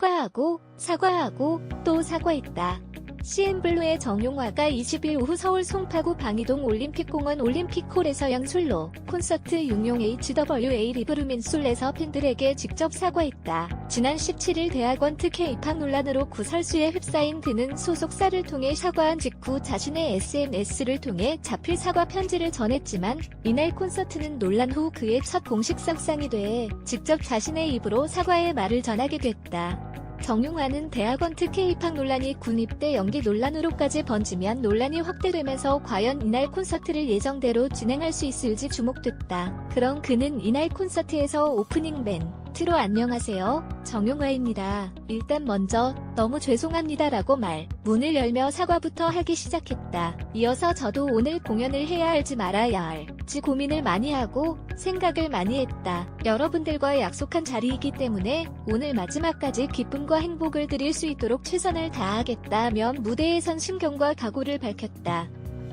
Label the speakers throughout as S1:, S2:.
S1: 사과하고 사과하고 또 사과했다. CN블루의 정용화가 20일 오후 서울 송파구 방이동 올림픽공원 올림픽홀에서 연술로 콘서트 용용 HWA 리브루민솔에서 팬들에게 직접 사과했다. 지난 17일 대학원 특혜 입학 논란으로 구설수에 휩싸인 그는 소속사를 통해 사과한 직후 자신의 SNS를 통해 자필 사과 편지를 전했지만 이날 콘서트는 논란 후 그의 첫 공식 석상이 돼 직접 자신의 입으로 사과의 말을 전하게 됐다. 정용화는 대학원 특혜 입학 논란이 군입대 연기 논란으로까지 번지면 논란이 확대되면서 과연 이날 콘서트를 예정대로 진행할 수 있을지 주목됐다. 그럼 그는 이날 콘서트에서 오프닝 멘트로 안녕하세요. 정용화입니다. 일단 먼저 너무 죄송합니다 라고 말. 문을 열며 사과부터 하기 시작했다. 이어서 저도 오늘 공연을 해야 할지 말아야 할지 고민을 많이 하고 생각을 많이 했다. 여러분들과 약속한 자리이기 때문에 오늘 마지막까지 기쁨과 행복을 드릴 수 있도록 최선을 다하겠다며 무대에 선 심경과 각오를 밝혔다.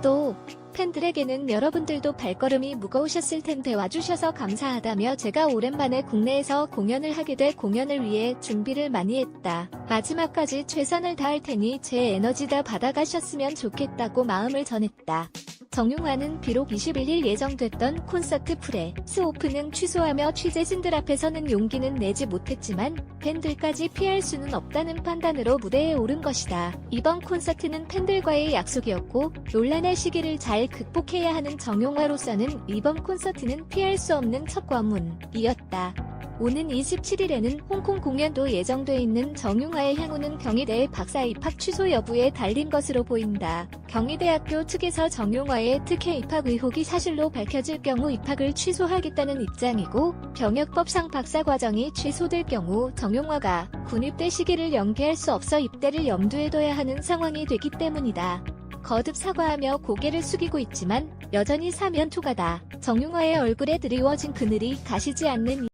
S1: 또 팬들에게는 여러분들도 발걸음이 무거우셨을 텐데 와주셔서 감사하다며 제가 오랜만에 국내에서 공연을 하게 돼 공연을 위해 준비를 많이 했다. 마지막까지 최선을 다할 테니 제 에너지 다 받아가셨으면 좋겠다고 마음을 전했다. 정용화는 비록 21일 예정됐던 콘서트 프레스 오픈은 취소하며 취재진들 앞에서는 용기는 내지 못했지만 팬들까지 피할 수는 없다는 판단으로 무대에 오른 것이다. 이번 콘서트는 팬들과의 약속이었고 논란의 시기를 잘 극복해야 하는 정용화로서는 이번 콘서트는 피할 수 없는 첫 관문이었다. 오는 27일에는 홍콩 공연도 예정돼 있는 정용화의 향후는 경희대의 박사 입학 취소 여부에 달린 것으로 보인다. 경희대학교 측에서 정용화의 특혜 입학 의혹이 사실로 밝혀질 경우 입학을 취소하겠다는 입장이고 병역법상 박사 과정이 취소될 경우 정용화가 군입대 시기를 연기할 수 없어 입대를 염두에 둬야 하는 상황이 되기 때문이다. 거듭 사과하며 고개를 숙이고 있지만 여전히 사면 초가다. 정용화의 얼굴에 드리워진 그늘이 가시지 않는